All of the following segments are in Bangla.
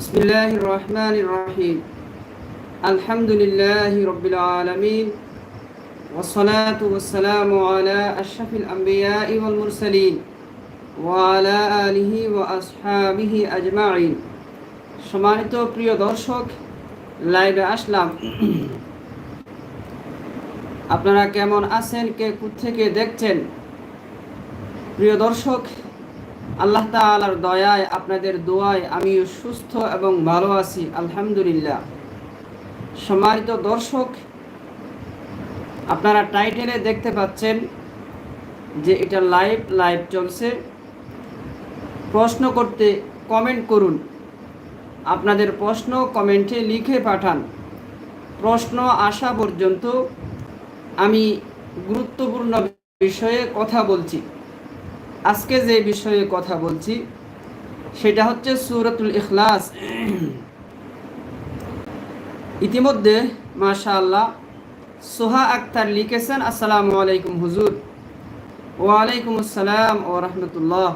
بسم الله الرحمن الرحيم الحمد لله رب العالمين والصلاة والسلام على أشرف الأنبياء والمرسلين وعلى آله وأصحابه أجمعين সম্মানিত প্রিয় দর্শক লাইভে আসলাম আপনারা কেমন আছেন কে থেকে দেখছেন প্রিয় দর্শক আল্লাহ তালার দয়ায়, আপনাদের দোয়ায় আমি সুস্থ এবং ভালো আছি, আলহামদুলিল্লাহ। সম্মানিত দর্শক, আপনারা টাইটেলে দেখতে পাচ্ছেন যে এটা লাইভ লাইভ চলছে। প্রশ্ন করতে কমেন্ট করুন। আপনাদের প্রশ্ন কমেন্টে লিখে পাঠান। প্রশ্ন আসা পর্যন্ত আমি গুরুত্বপূর্ণ বিষয়ে কথা বলছি। আজকে যে বিষয়ে কথা বলছি, সেটা হচ্ছে সুরতুল ইখলাস। ইতিমধ্যে মাশা আল্লাহ সোহা আক্তার লিখেছেন, আসসালামু আলাইকুম হুজুর। ওয়ালাইকুম আসসালাম ও রহমতুল্লাহ।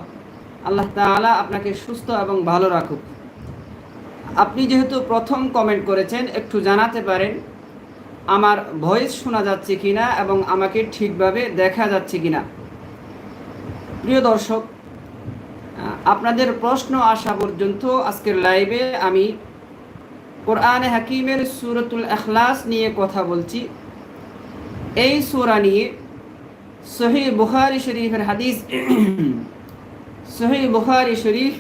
আল্লাহ তালা আপনাকে সুস্থ এবং ভালো রাখুক। আপনি যেহেতু প্রথম কমেন্ট করেছেন, একটু জানাতে পারেন, আমার ভয়েস শোনা যাচ্ছে কিনা এবং আমাকে ঠিকভাবে দেখা যাচ্ছে কিনা। প্রিয় দর্শক আপনাদের প্রশ্ন আসা পর্যন্ত আজকের লাইভে আমি কোরআনে হাকিমের সুরতুল এখলাস নিয়ে কথা বলছি। এই সুরা নিয়ে সহি বুখারি শরীফের হাদিস সহি বুখারি শরীফ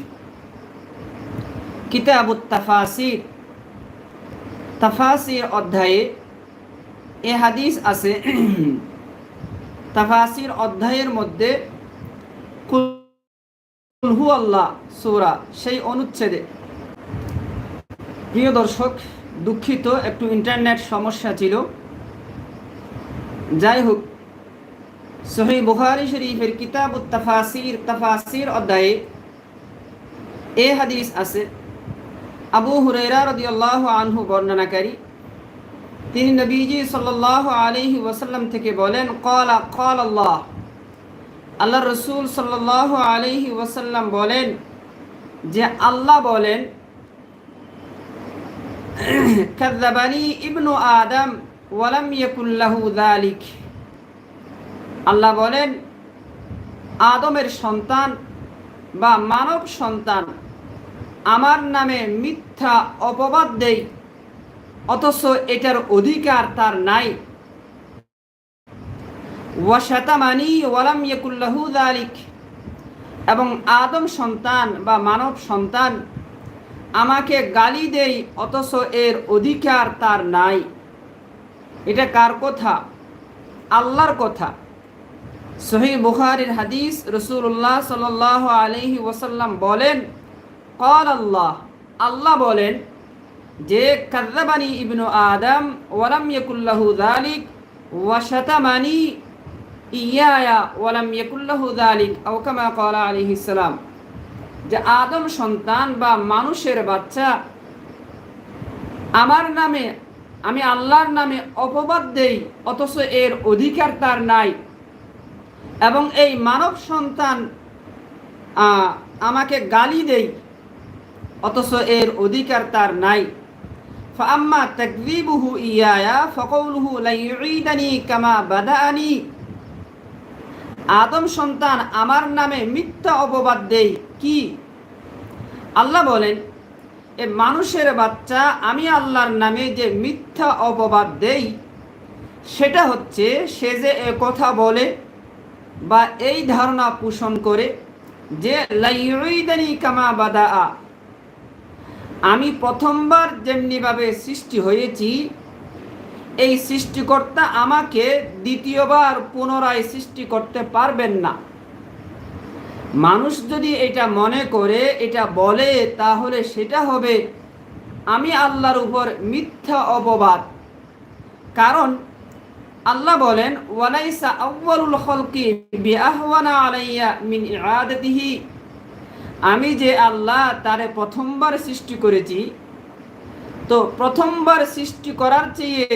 কিতাব তাফাসির তাফাসির অধ্যায়ে এ হাদিস আছে। তাফাসির অধ্যায়ের মধ্যে কুলহু আল্লাহ সেই অনুচ্ছেদে। প্রিয় দর্শক, দুঃখিত, একটু ইন্টারনেট সমস্যা ছিল। যাই হোক, সহি বুখারি শরীফের কিতাব তাফাসির তাফাসির অধ্যায়ে এ হাদিস আছে। আবু হুরাইরা রদিয়াল্লাহ আনহু বর্ণনাকারী, তিনি নবীজি সাল্লাহ আলহি ওয়াসাল্লাম থেকে বলেন কলা কল আল্লাহ আল্লাহ রসুল সাল্লাহ আলহি ওয়াসাল্লাম বলেন যে আল্লাহ বলেন কাদ্দাবানি ইবনু আদম ওয়ালাম ইয়াকুল্লাহু দালিক আল্লাহ বলেন, আদমের সন্তান বা মানব সন্তান আমার নামে মিথ্যা অপবাদ দেই অথচ এটার অধিকার তার নাই। ওয়ালাম দালিক এবং আদম সন্তান বা মানব সন্তান আমাকে গালি দেই, অথচ এর অধিকার তার নাই। এটা কার কথা? আল্লাহর কথা। সহি বুখারির হাদিস রসুল্লাহ সাল আলহি ওসাল্লাম বলেন কল আল্লাহ। আল্লাহ বলেন, যে কাদ্দাবানি ইবনু আদম, ওয়ালাম ইয়াকুল্লাহু দালিক ওয়াশাতামানি ইয়ায়া ওয়ালাম আলাইহিস যে আদম সন্তান বা মানুষের বাচ্চা, আমার নামে, আমি আল্লাহর নামে অপবাদ দেই, অথচ এর অধিকার তার নাই। এবং এই মানব সন্তান আমাকে গালি দেই, অথচ এর অধিকার তার নাই। ফাম্মা তাকযিবুহু ইয়ায়া ফাকাউলুহু লা ইউঈদানি কামা বাদাআনি আদম সন্তান আমার নামে মিথ্যা অপবাদ দেই, কি? আল্লাহ বলেন, এ মানুষের বাচ্চা, আমি আল্লাহর নামে যে মিথ্যা অপবাদ দেই, সেটা হচ্ছে সে যে এ কথা বলে বা এই ধারণা পোষণ করে যে লাইদানি কামা বাদা আমি প্রথমবার যেমনিভাবে সৃষ্টি হয়েছি এই সৃষ্টিকর্তা আমাকে দ্বিতীয়বার পুনরায় সৃষ্টি করতে পারবেন না। মানুষ যদি এটা মনে করে, এটা বলে, তাহলে সেটা হবে, আমি আল্লাহর উপর মিথ্যা অপবাদ। কারণ আল্লাহ বলেন, ওয়ালাইসা আলাইয়া আমি যে আল্লাহ তারে প্রথমবার সৃষ্টি করেছি, তো প্রথমবার সৃষ্টি করার চেয়ে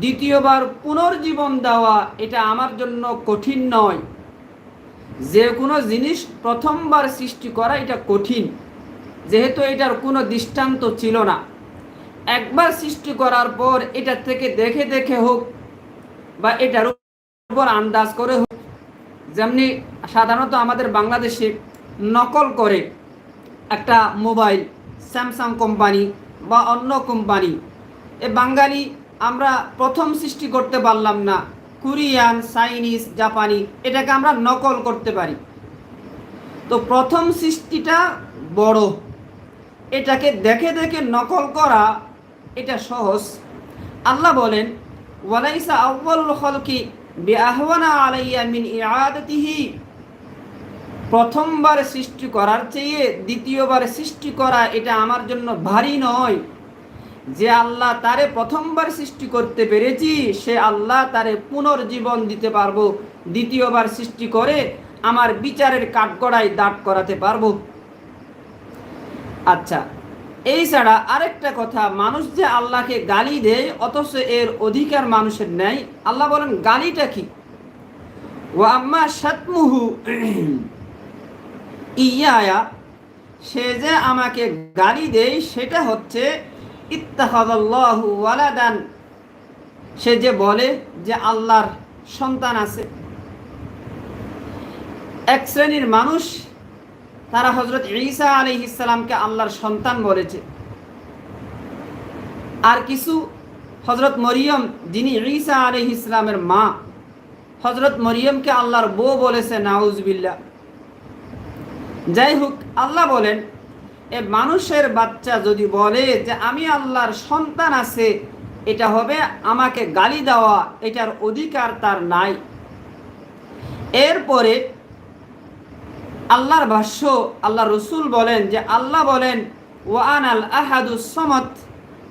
দ্বিতীয়বার পুনর্জীবন দেওয়া এটা আমার জন্য কঠিন নয়। যে কোনো জিনিস প্রথমবার সৃষ্টি করা এটা কঠিন। যেহেতু এটার কোনো দৃষ্টান্ত ছিল না। একবার সৃষ্টি করার পর এটা থেকে দেখে দেখে হোক বা এটার উপর আন্দাজ করে হোক, যেমনি সাধারণত আমাদের বাংলাদেশে নকল করে একটা মোবাইল, স্যামসাং কোম্পানি বা অন্য কোম্পানি। এ বাঙালি আমরা প্রথম সৃষ্টি করতে পারলাম না। কোরিয়ান, চাইনিজ, জাপানি, এটাকে আমরা নকল করতে পারি। তো প্রথম সৃষ্টিটা বড়। এটাকে দেখে দেখে নকল করা এটা সহজ। আল্লাহ বলেন, ওয়ালাইসা আউ্বালুল খলকি বিআহওয়ানা আলাইয়া মিন ইআদাতিহি। প্রথমবার সৃষ্টি করার চেয়ে দ্বিতীয়বার সৃষ্টি করা এটা আমার জন্য ভারী নয়। যে আল্লাহ তারে প্রথমবার সৃষ্টি করতে পেরেছি, সে আল্লাহ তারে পুনর্জীবন দিতে পারব, দ্বিতীয়বার সৃষ্টি করে আমার বিচারের কাঠগড়ায় দাঁড় করাতে পারব। আচ্ছা এই ছাড়া আরেকটা কথা, মানুষ যে আল্লাহকে গালি দেয়, অথচ এর অধিকার মানুষের নেয় আল্লাহ বলেন, গালিটা কি? ও আম্মা সাতমুহু ইয়ায়া সে যে আমাকে গালি দেয়, সেটা হচ্ছে ওয়ালাদান। সে যে বলে যে আল্লাহর সন্তান আছে। এক শ্রেণির মানুষ, তারা হজরত ঈসা আলী ইসলামকে আল্লাহর সন্তান বলেছে। আর কিছু হজরত মরিয়ম, যিনি ঈসা আলী ইসলামের মা হজরত মরিয়মকে আল্লাহর বউ বলেছে নাউজবিল্লা যাই হোক, আল্লাহ বলেন এ মানুষের বাচ্চা যদি বলে যে আমি আল্লাহর সন্তান আছে, এটা হবে আমাকে গালি দেওয়া, এটার অধিকার তার নাই। এরপরে আল্লাহর ভাষ্য আল্লাহ রসুল বলেন যে আল্লাহ বলেন ওয়ান আল আহাদুস সমত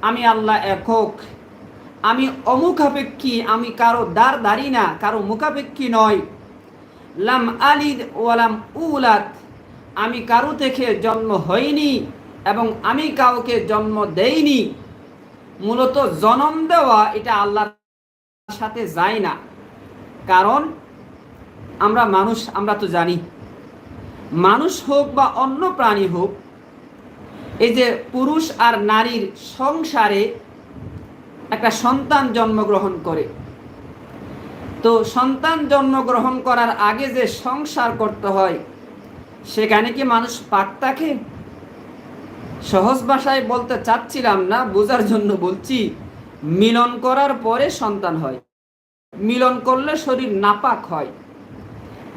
আমি আল্লাহ একক আমি অমুখাপেক্ষী আমি কারও দ্বার দাঁড়ি না কারও মুখাপেক্ষী নয় লাম আলিদ ওয়ালাম উলাত আমি কারও থেকে জন্ম হইনি এবং আমি কাউকে জন্ম দেইনি। মূলত জন্ম দেওয়া এটা আল্লাহর সাথে যায় না। কারণ আমরা মানুষ, আমরা তো জানি। মানুষ হোক বা অন্য প্রাণী হোক, এই যে পুরুষ আর নারীর সংসারে একটা সন্তান জন্মগ্রহণ করে। তো সন্তান জন্মগ্রহণ করার আগে যে সংসার করতে হয় সেখানে কি মানুষ পাক থাকে সহজ ভাষায় বলতে চাচ্ছিলাম না, বোঝার জন্য বলছি, মিলন করার পরে সন্তান হয়। মিলন করলে শরীর নাপাক হয়।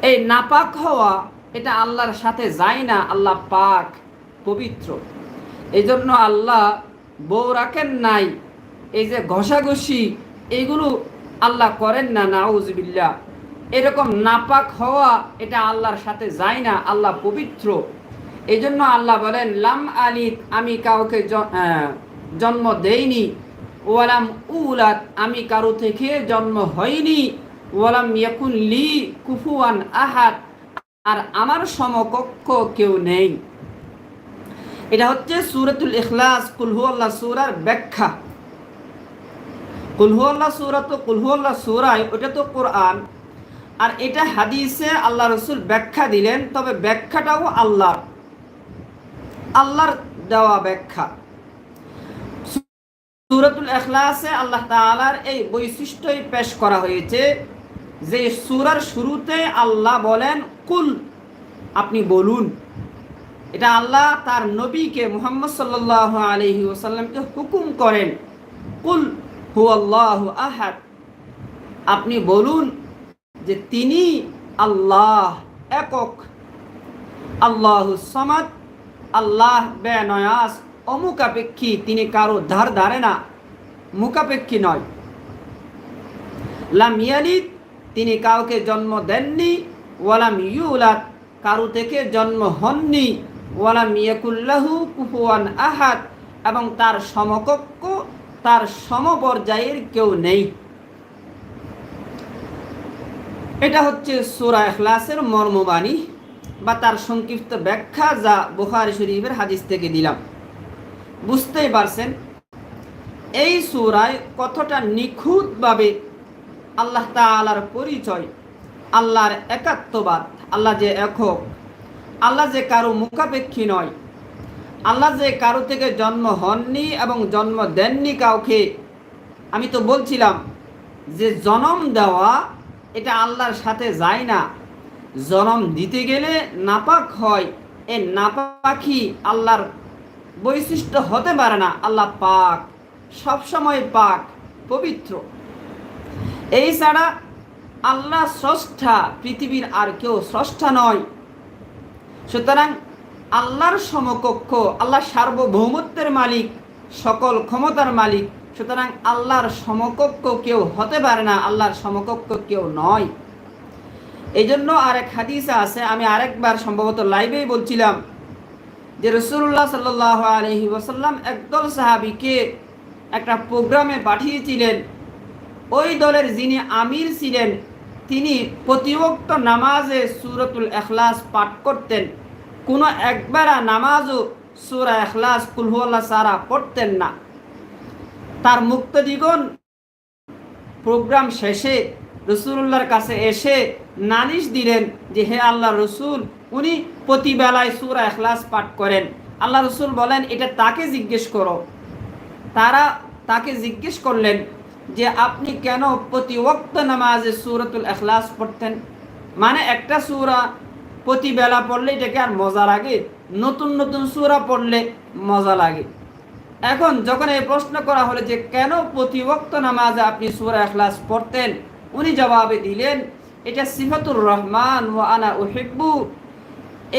এই নাপাক হওয়া, এটা আল্লাহর সাথে যায় না, আল্লাহ পাক, পবিত্র। এই জন্য আল্লাহ বউ রাখেন নাই, এই যে ঘষাঘষি এইগুলো আল্লাহ করেন না নাউজবিল্লা এরকম নাপাক হওয়া এটা আল্লাহর সাথে যায় না, আল্লাহ পবিত্র। এই জন্য আল্লাহ বলেন, লাম আলী আমি কাউকে জন্ম দেইনি। ওয়ালাম উলাত আমি কারও থেকে জন্ম হয়নি ওয়ালাম ইয়াকুন লি কুফুয়ান আহাদ, আর আমার সমকক্ষ কেউ নেই। এটা হচ্ছে সুরাতুল ইখলাস কুলহু আল্লাহ সুরার ব্যাখ্যা। কুলহু আল্লাহ সুরা তো কুলহু আল্লাহ ওটা তো কোরআন। আর এটা হাদিসে আল্লাহ রসুল ব্যাখ্যা দিলেন, তবে ব্যাখ্যাটাও আল্লাহর। আল্লাহর দেওয়া ব্যাখ্যা। সুরাতুল এখলাসে আল্লাহ তালার এই বৈশিষ্ট্যই পেশ করা হয়েছে যে সুরার শুরুতে আল্লাহ বলেন, কুল আপনি বলুন। এটা আল্লাহ তার নবীকে মুহাম্মদ সাল্লাহ আলহি ওসাল্লামকে হুকুম করেন, কুল হু আল্লাহ আহাদ আপনি বলুন। যে তিনি আল্লাহ একক। আল্লাহ সমাদ, আল্লাহ বেনয়াস, অমুকাপেক্ষী তিনি কারও ধার ধারে না, মুকাপেক্ষী নয়। লাম ইয়ালিদ, তিনি কাউকে জন্ম দেননি, ওয়ালাম ইউলাদ, কারু থেকে জন্ম হননি, ওয়ালাম ইয়াকুল্লাহু কুফুয়ান আহাদ, এবং তার সমকক্ষ, তার সমপর্যায়ের কেউ নেই। এটা হচ্ছে সুরা এখলাসের মর্মবাণী বা তার সংক্ষিপ্ত ব্যাখ্যা যা বুখারি শরীফের হাদিস থেকে দিলাম বুঝতেই পারছেন, এই সুরায় কতটা নিখুঁতভাবে আল্লাহ তালার পরিচয়, আল্লাহর একাত্মবাদ, আল্লাহ যে একক, আল্লাহ যে কারও মুখাপেক্ষী নয়, আল্লাহ যে কারও থেকে জন্ম হননি এবং জন্ম দেননি কাউকে, আমি তো বলছিলাম যে জন্ম দেওয়া এটা আল্লাহর সাথে যায় না। জনম দিতে গেলে নাপাক হয়। এ নাপাকি আল্লাহর বৈশিষ্ট্য হতে পারে না। আল্লাহ পাক, সবসময় পাক, পবিত্র। এই ছাড়া আল্লাহ স্রষ্টা, পৃথিবীর আর কেউ স্রষ্টা নয়। সুতরাং আল্লাহর সমকক্ষ, আল্লাহ সার্বভৌমত্বের মালিক, সকল ক্ষমতার মালিক সুতরাং আল্লাহর সমকক্ষ কেউ হতে পারে না, আল্লাহর সমকক্ষ কেউ নয়। এই জন্য আরেক হাদিসে আছে, আমি আরেকবার সম্ভবত লাইভেই বলছিলাম যে রসুল্লাহ সাল্লাহ আলহি ওসাল্লাম একদল সাহাবিকে একটা প্রোগ্রামে পাঠিয়েছিলেন। ওই দলের যিনি আমির ছিলেন, তিনি প্রতিবক্ত নামাজে সুরতুল এখলাস পাঠ করতেন। কোনো একবেলা নামাজও সুরা এখলাস কুলহুল্লাহ সারা পড়তেন না। তার মুক্ত মুক্তদিগণ প্রোগ্রাম শেষে রসুল্লাহর কাছে এসে নালিশ দিলেন যে হে আল্লাহ রসুল, উনি প্রতিবেলায় সুরা এখলাস পাঠ করেন। আল্লাহ রসুল বলেন, এটা তাকে জিজ্ঞেস করো। তারা তাকে জিজ্ঞেস করলেন যে, আপনি কেন প্রতি ওক্ত নামাজে সুরতুল এখলাস পড়তেন? মানে একটা সুরা প্রতিবেলা পড়লে এটাকে আর মজা লাগে নতুন নতুন সুরা পড়লে মজা লাগে। এখন যখন এই প্রশ্ন করা হলো যে কেন প্রতিবক্ত নামাজে আপনি সুরা এখলাস পড়তেন, উনি জবাবে দিলেন, এটা সিফাতুর রহমান ও আনা ওহেব্বু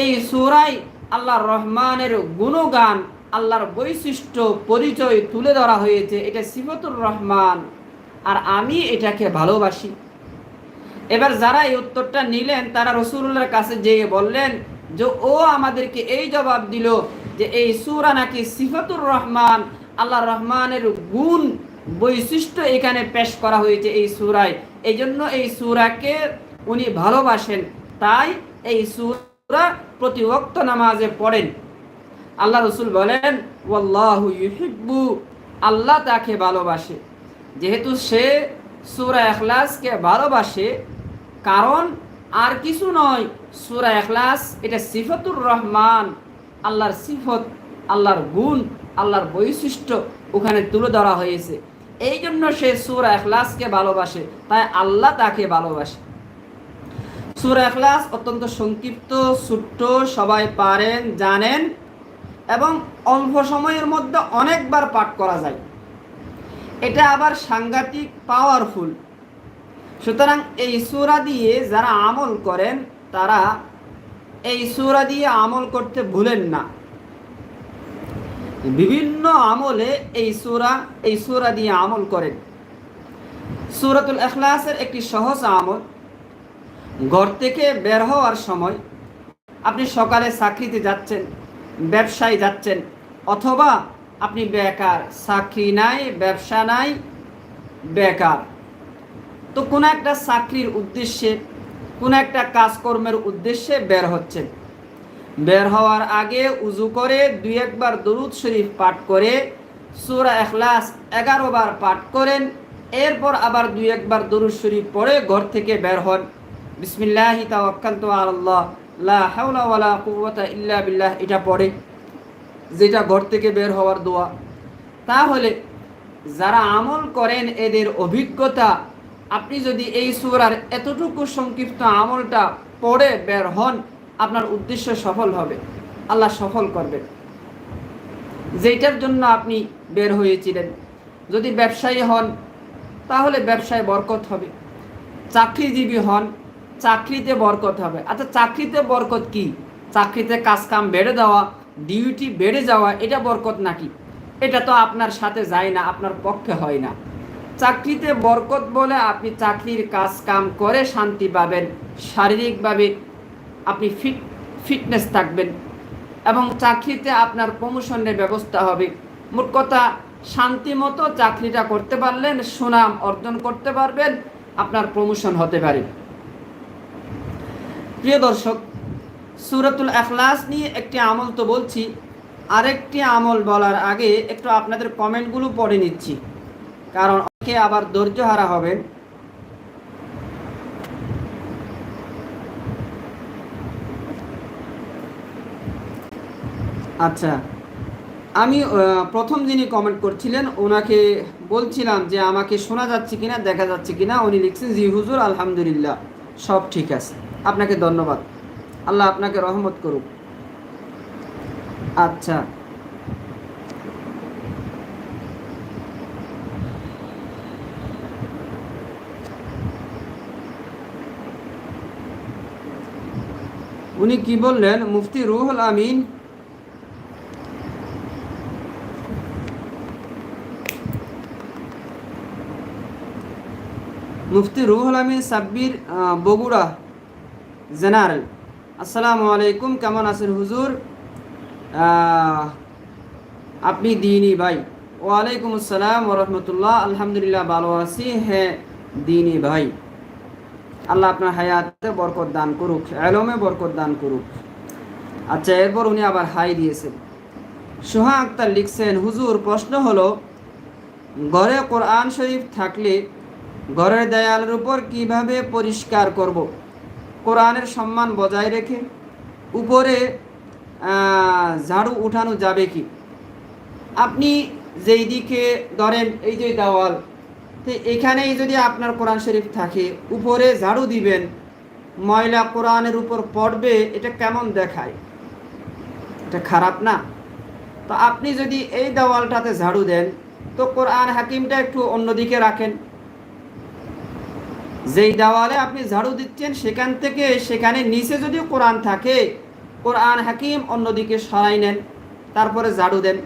এই সুরাই আল্লাহর রহমানের গুণগান, আল্লাহর বৈশিষ্ট্য, পরিচয় তুলে ধরা হয়েছে, এটা সিফতুর রহমান। আর আমি এটাকে ভালোবাসি। এবার যারা এই উত্তরটা নিলেন, তারা রসুল্লাহর কাছে যেয়ে বললেন যে, ও আমাদেরকে এই জবাব দিল যে এই সুরা নাকি সিফাতুর রহমান আল্লাহ রহমানের গুণ বৈশিষ্ট্য এখানে পেশ করা হয়েছে এই সুরায়। এই জন্য এই সুরাকে উনি ভালোবাসেন। তাই এই সুরা প্রতি ওক্ত নামাজে পড়েন। আল্লাহ রসুল বলেন, ওয়াল্লাহু আল্লাহ তাকে ভালোবাসে। যেহেতু সে সুরা এখলাসকে ভালোবাসে, কারণ আর কিছু নয়, সুরা এখলাস এটা সিফাতুর রহমান। আল্লাহর সিফত, আল্লাহর গুণ, আল্লাহর বৈশিষ্ট্য ওখানে তুলে ধরা হয়েছে। এই জন্য সে সুরা এখলাসকে ভালোবাসে, তাই আল্লাহ তাকে ভালোবাসে। সুরা এখলাস অত্যন্ত সংক্ষিপ্ত, ছোট্ট, সবাই পারেন, জানেন এবং অল্প সময়ের মধ্যে অনেকবার পাঠ করা যায়। এটা আবার সাংঘাতিক পাওয়ারফুল সুতরাং এই সুরা দিয়ে যারা আমল করেন, তারা এই সুরা দিয়ে আমল করতে ভুলেন না। বিভিন্ন আমলে এই সুরা এই সুরা দিয়ে আমল করেন। সুরাতুল এখলাসের একটি সহজ আমল, ঘর থেকে বের হওয়ার সময় আপনি সকালে চাকরিতে যাচ্ছেন, ব্যবসায় যাচ্ছেন, অথবা আপনি বেকার, চাকরি নাই, ব্যবসা নাই, বেকার। তো কোনো একটা চাকরির উদ্দেশ্যে কোনো একটা কাজকর্মের উদ্দেশ্যে বের হচ্ছেন বের হওয়ার আগে উজু করে দুই একবার দরুদ শরীফ পাঠ করে, সুরা এখলাস এগারো বার পাঠ করেন, এরপর আবার দুই একবার দরুদ শরীফ পড়ে ঘর থেকে বের হন। বিসমিল্লাহি তাওয়াক্কালতু আলাল্লাহ, লা ইল্লা বিল্লাহ, এটা পড়ে, যেটা ঘর থেকে বের হওয়ার দোয়া। তাহলে যারা আমল করেন, এদের অভিজ্ঞতা আপনি যদি এই সুরার এতটুকু সংক্ষিপ্ত আমলটা পড়ে বের হন, আপনার উদ্দেশ্য সফল হবে। আল্লাহ সফল করবেন। যেটার জন্য আপনি বের হয়েছিলেন। যদি ব্যবসায়ী হন, তাহলে ব্যবসায় বরকত হবে। চাকরিজীবী হন, চাকরিতে বরকত হবে। আচ্ছা চাকরিতে বরকত কি? চাকরিতে কাজ কাম বেড়ে দেওয়া, ডিউটি বেড়ে যাওয়া, এটা বরকত নাকি? এটা তো আপনার সাথে যায় না, আপনার পক্ষে হয় না। চাকরিতে বরকত বলে আপনি চাকরির কাজ কাম করে শান্তি পাবেন, শারীরিকভাবে আপনি ফিট, ফিটনেস থাকবেন এবং চাকরিতে আপনার প্রমোশনের ব্যবস্থা হবে। মোট কথা, শান্তি মতো চাকরিটা করতে পারলেন, সুনাম অর্জন করতে পারবেন, আপনার প্রমোশন হতে পারে। প্রিয় দর্শক, সুরাতুল এখলাস নিয়ে একটি আমল তো বলছি। আরেকটি আমল বলার আগে একটু আপনাদের কমেন্টগুলো পড়ে নিচ্ছি। কারণ অনেকে আবার ধৈর্য হারা হবেন। আচ্ছা আমি প্রথম যিনি কমেন্ট করছিলেন, ওনাকে বলছিলাম যে আমাকে শোনা যাচ্ছে কিনা, দেখা যাচ্ছে কিনা, উনি লিখছেন, জি হুজুর, আলহামদুলিল্লাহ, সব ঠিক আছে। আপনাকে ধন্যবাদ। আল্লাহ আপনাকে রহমত করুক। আচ্ছা উনি কি বললেন? মুফতি রুহুল আমিন। মুফতি রুহুল আমিন সাব্বির বগুড়া জেনারেল। আসসালামু আলাইকুম, কেমন আছেন হুজুর? আপনি দিনী ভাই। ওয়ালাইকুম আসসালাম ওরহমতুল্লাহ আলহামদুলিল্লাহ ভালো আছি। হ্যাঁ দিনী ভাই। আল্লাহ আপনার হায়াতে বরকত দান করুক, এলমে বরকত দান করুক। আচ্ছা এরপর উনি আবার হাই দিয়েছেন সোহা আক্তার লিখছেন, হুজুর, প্রশ্ন হলো, ঘরে কোরআন শরীফ থাকলে ঘরের দেয়ালের উপর কীভাবে পরিষ্কার করব। কোরআনের সম্মান বজায় রেখে উপরে ঝাড়ু উঠানো যাবে কি? আপনি যেই দিকে ধরেন, এই যে দেওয়াল তো এখানেই যদি আপনার কোরআন শরীফ থাকে, উপরে ঝাড়ু দিবেন, ময়লা কোরআনের উপর পড়বে, এটা কেমন দেখায়? এটা খারাপ না? তো আপনি যদি এই দেওয়ালটাতে ঝাড়ু দেন, তো কোরআন হাকিমটা একটু অন্যদিকে রাখেন। যেই দেওয়ালে আপনি ঝাড়ু দিচ্ছেন, সেখান থেকে, সেখানে নিচে যদি কোরআন থাকে, কোরআন হাকিম অন্যদিকে সরাই নেন, তারপরে ঝাড়ু দেন।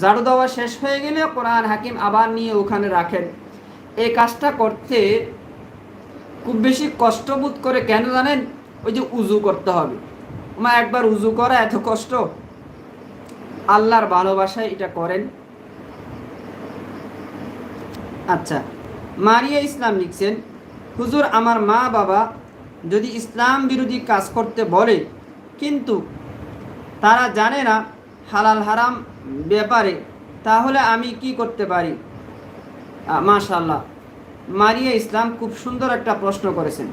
ঝাড়ু দেওয়া শেষ হয়ে গেলে কোরআন হাকিম আবার নিয়ে ওখানে রাখেন। এই কাজটা করতে খুব বেশি কষ্ট বোধ করে কেন জানেন? ওই যে উজু করতে হবে। মা, একবার উজু করা এত কষ্ট। আল্লাহর ভালোবাসায় এটা করেন। আচ্ছা মারিয়া ইসলাম লিখছেন, হুজুর, আমার মা বাবা যদি ইসলাম বিরোধী কাজ করতে বলে, কিন্তু তারা জানে না হালাল হারাম ব্যাপারে, তাহলে আমি কি করতে পারি? মাশাল্লাহ মারিয়া ইসলাম খুব সুন্দর একটা প্রশ্ন করেছেন।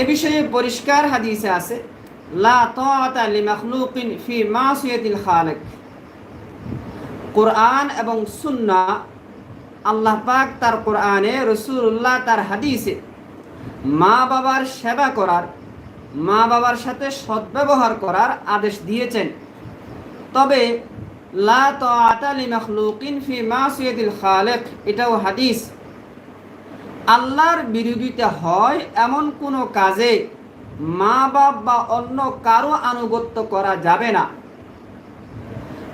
এ বিষয়ে পরিষ্কার হাদিসে আছে, লা ফি খালিক। কোরআন এবং সুন্না, আল্লাহ পাক তার কোরআনে রসুল্লাহ তার হাদিসে মা বাবার সেবা করার, মা বাবার সাথে সদ্ব্যবহার করার আদেশ দিয়েছেন। তবে লা তাআতা লিমাখলুকিন ফি মাসিয়াতিল খালিক। এটাও হাদিস। আল্লাহর বিরোধিতা হয় এমন কোনো কাজে মা বাপ বা অন্য কারও আনুগত্য করা যাবে না।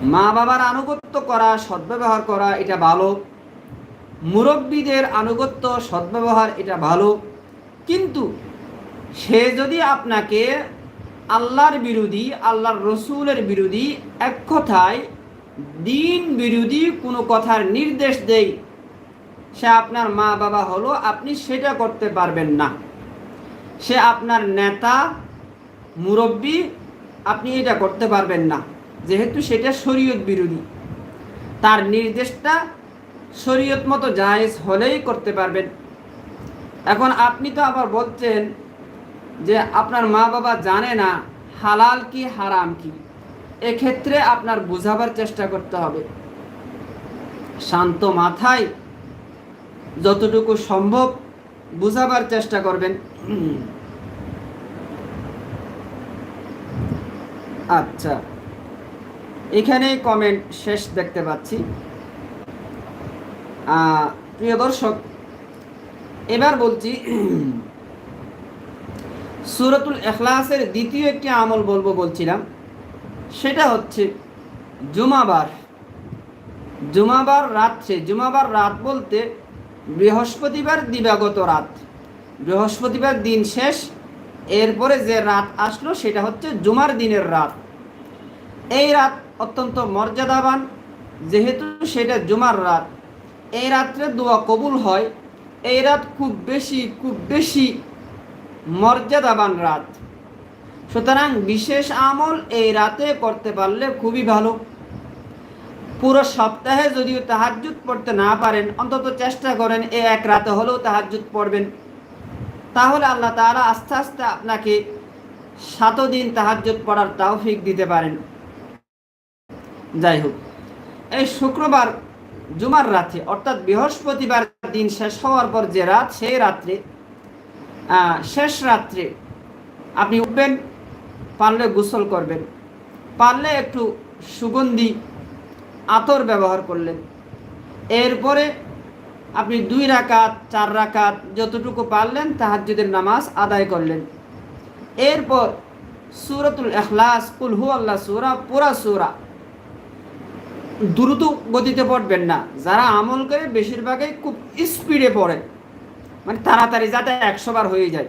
মা বাবার আনুগত্য করা, সদ্ব্যবহার করা, এটা ভালো। মুরব্বীদের আনুগত্য, সদ্ব্যবহার, এটা ভালো। কিন্তু সে যদি আপনাকে আল্লাহর বিরোধী, আল্লাহর রসুলের বিরোধী এক কথায় দিন বিরোধী কোনো কথার নির্দেশ দেই, সে আপনার মা বাবা হলো, আপনি সেটা করতে পারবেন না। সে আপনার নেতা, মুরব্বী, আপনি এটা করতে পারবেন না, যেহেতু সেটা শরীয়ত বিরোধী। তার নির্দেশটা শরীয়ত মতো জায়েজ হলেই করতে পারবেন। এখন আপনি তো আবার বলছেন যে আপনার মা বাবা জানে না, হালাল কি, হারাম কি। এক্ষেত্রে আপনার বুঝাবার চেষ্টা করতে হবে। শান্ত মাথায় যতটুকু সম্ভব বুঝাবার চেষ্টা করবেন। আচ্ছা এখানে কমেন্ট শেষ দেখতে পাচ্ছি। প্রিয় দর্শক, এবার বলছি, সুরতুল এখলাসের দ্বিতীয় একটি আমল বলব বলছিলাম। সেটা হচ্ছে জুমাবার। জুমাবার রাত রাত্রে জুমাবার রাত বলতে বৃহস্পতিবার দিবাগত রাত। বৃহস্পতিবার দিন শেষ, এরপরে যে রাত আসলো সেটা হচ্ছে জুমার দিনের রাত। এই রাত অত্যন্ত মর্যাদাবান, যেহেতু সেটা জুমার রাত। এই রাত্রে দোয়া কবুল হয়। এই রাত খুব বেশি খুব বেশি মর্যাদাবান রাত। সুতরাং বিশেষ আমল এই রাতে করতে পারলে খুবই ভালো। পুরো সপ্তাহে যদিও তাহাজ্জুদ পড়তে না পারেন, অন্তত চেষ্টা করেন এ এক রাতে হলেও তাহাজ্জুদ পড়বেন। তাহলে আল্লাহ তাআলা আস্তে আস্তে আপনাকে সাত দিন তাহাজ্জুদ পড়ার তৌফিক দিতে পারেন। যাই হোক, এই শুক্রবার জুমার রাতে, অর্থাৎ বৃহস্পতিবার দিন শেষ হওয়ার পর যে রাত, সেই রাত্রে শেষ রাত্রে আপনি উঠবেন পারলে গোসল করবেন। পারলে একটু সুগন্ধি, আতর ব্যবহার করলেন। এরপরে আপনি দুই রাকাত, চার রাকাত যতটুকু পারলেন তাহাজ্জুদের নামাজ আদায় করলেন। এরপর সুরাতুল এখলাস কুল হু আল্লাহ সুরা, পুরা সুরা। দ্রুত গতিতে পড়বেন না। যারা আমল করে বেশিরভাগই খুব স্পিডে পড়ে। মানে তাড়াতাড়ি যাতে একশো বার হয়ে যায়।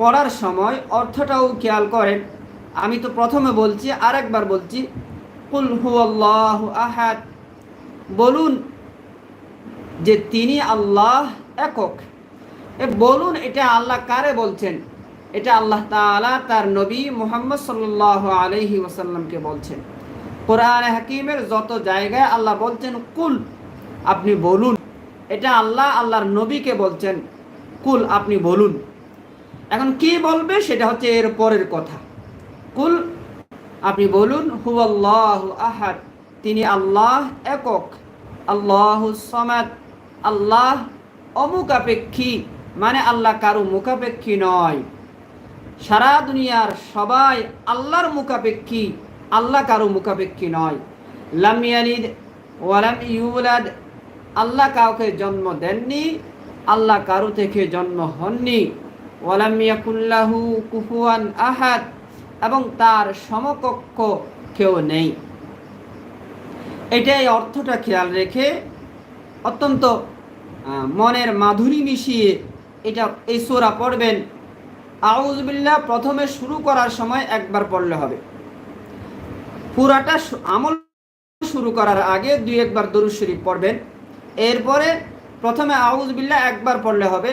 পড়ার সময় অর্থটাও খেয়াল করেন। আমি তো প্রথমে বলছি আর একবার বলছি, কুল হুয়াল্লাহু আহাদ। বলুন যে তিনি আল্লাহ একক। এ বলুন এটা আল্লাহ কারে বলছেন? এটা আল্লাহ তাআলা তার নবী মুহাম্মদ সাল্লাল্লাহু আলাইহি ওয়াসাল্লামকে বলছেন। কোরআন হাকিমের যত জায়গায় আল্লাহ বলছেন, কুল আপনি বলুন। এটা আল্লাহ আল্লাহর নবীকে বলছেন। কুল আপনি বলুন। এখন কি বলবে সেটা হচ্ছে এর পরের কথা। কুল, আপনি বলুন, হুয়াল্লাহু আহাদ। তিনি আল্লাহ একক, আল্লাহু সমাদ। আল্লাহ অমুকাপেক্ষী মানে আল্লাহ কারও মুখাপেক্ষী নয়। সারা দুনিয়ার সবাই আল্লাহর মুখাপেক্ষী, আল্লাহ কারও মুখাপেক্ষী নয়। লাম ইয়ালিদ ওয়ালাম ইউলাদ, আল্লাহ কাউকে জন্ম দেননি, আল্লাহ কারও থেকে জন্ম হননি। ওয়ালাম ইয়াকুল্লাহু কুফুয়ান আহাদ, এবং তার সমকক্ষ কেউ নেই। এটাই অর্থটা খেয়াল রেখে অত্যন্ত মনের মাধুরী মিশিয়ে এটা, এই সোরা পড়বেন। আউজবিল্লাহ প্রথমে শুরু করার সময় একবার পড়লে হবে। পুরাটা আমল শুরু করার আগে দুই একবার দরুদ শরীফ পড়বেন। এরপরে প্রথমে আউজবিল্লাহ একবার পড়লে হবে।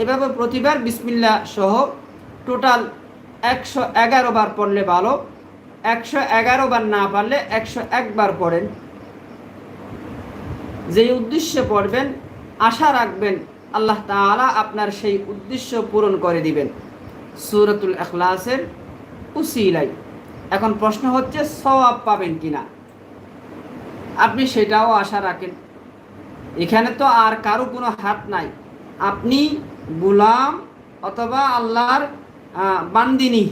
এভাবে প্রতিবার বিসমিল্লাহ সহ টোটাল একশো এগারো বার পড়লে ভালো, একশো এগারো বার না পারলে একশো একবার পড়েন। যেই উদ্দেশ্যে পড়বেন, আশা রাখবেন আল্লাহ তাআলা আপনার সেই উদ্দেশ্য পূরণ করে দিবেন। সূরাতুল ইখলাসের উসিলাই এখন প্রশ্ন হচ্ছে, সওয়াব পাবেন কি না আপনি সেটাও আশা রাখেন। এখানে তো আর কারও কোনো হাত নাই। আপনি গুলাম অথবা আল্লাহর বান্দিনী।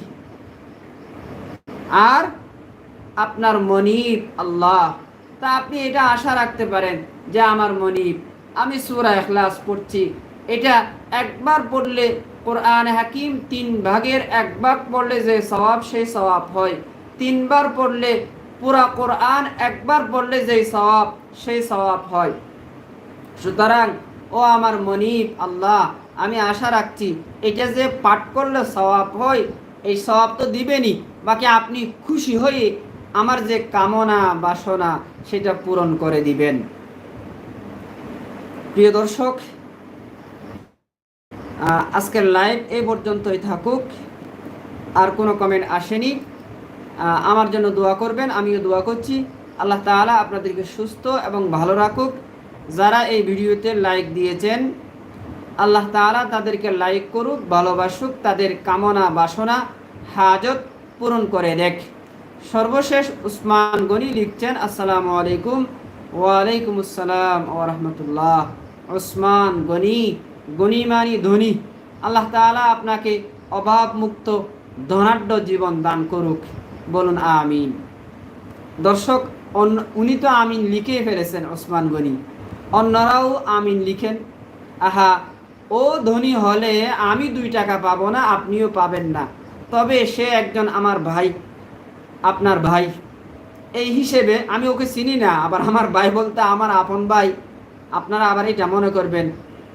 আর আপনার মনিব, আল্লাহ। তা আপনি এটা আশা রাখতে পারেন যে আমার মনিব। আমি সুরা ইখলাস পড়ছি। এটা একবার পড়লে কোরআন হাকিম তিন ভাগের এক ভাগ পড়লে যে সওয়াব, সেই সওয়াব হয়। তিনবার পড়লে পুরা কোরআন, একবার পড়লে যে সওয়াব, সেই সওয়াব হয়। সুতরাং ও আমার মনিব, আল্লাহ, আমি আশা রাখছি এটা যে পাঠ করলে সওয়াব হয়, এই সওয়াব তো দিবেনই। বাকি আপনি খুশি হয়ে আমার যে কামনা, বাসনা, সেটা পূরণ করে দিবেন। প্রিয় দর্শক আজকের লাইভ এই পর্যন্তই থাকুক। আর কোনো কমেন্ট আসেনি। আমার জন্য দোয়া করবেন, আমিও দোয়া করছি। আল্লাহ তাআলা আপনাদেরকে সুস্থ এবং ভালো রাখুক। যারা এই ভিডিওতে লাইক দিয়েছেন, আল্লাহ তাআলা তাদেরকে লাইক করুক, ভালোবাসুক, তাদের কামনা, বাসনা, হাজত পূরণ করে দেখ। সর্বশেষ উসমান গনি লিখছেন, আসসালামু আলাইকুম, ওয়ালাইকুম আসসালাম ও রহমতুল্লাহ। ওসমান গনি গনি মানি ধনী। আল্লাহ তাআলা আপনাকে অভাবমুক্ত ধনাঢ্য জীবন দান করুক। বলুন আমিন। দর্শক উনি তো আমিন লিখে ফেলেছেন ওসমান গনি। অন্যরাও আমিন লিখেন, আহা, ও ধনী হলে আমি দুই টাকা পাবো না, আপনিও পাবেন না। তবে সে একজন আমার ভাই, আপনার ভাই। এই হিসেবে আমি ওকে চিনি না, আবার আমার ভাই বলতে আমার আপন ভাই, আপনারা আবার এটা মনে করবেন,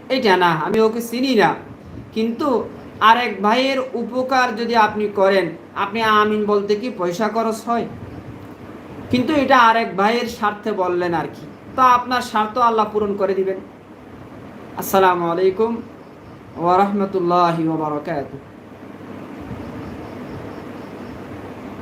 এটা না, আমি ওকে চিনি না। কিন্তু আরেক ভাইয়ের উপকার যদি আপনি করেন, আপনি আমিন বলতে কি পয়সা খরচ হয়? কিন্তু এটা আরেক ভাইয়ের স্বার্থে বললেন আর কি। তো আপনার স্বার্থ আল্লাহ পূরণ করে দিবেন। আসসালামু আলাইকুম ওয়া ওবরাকাতুহ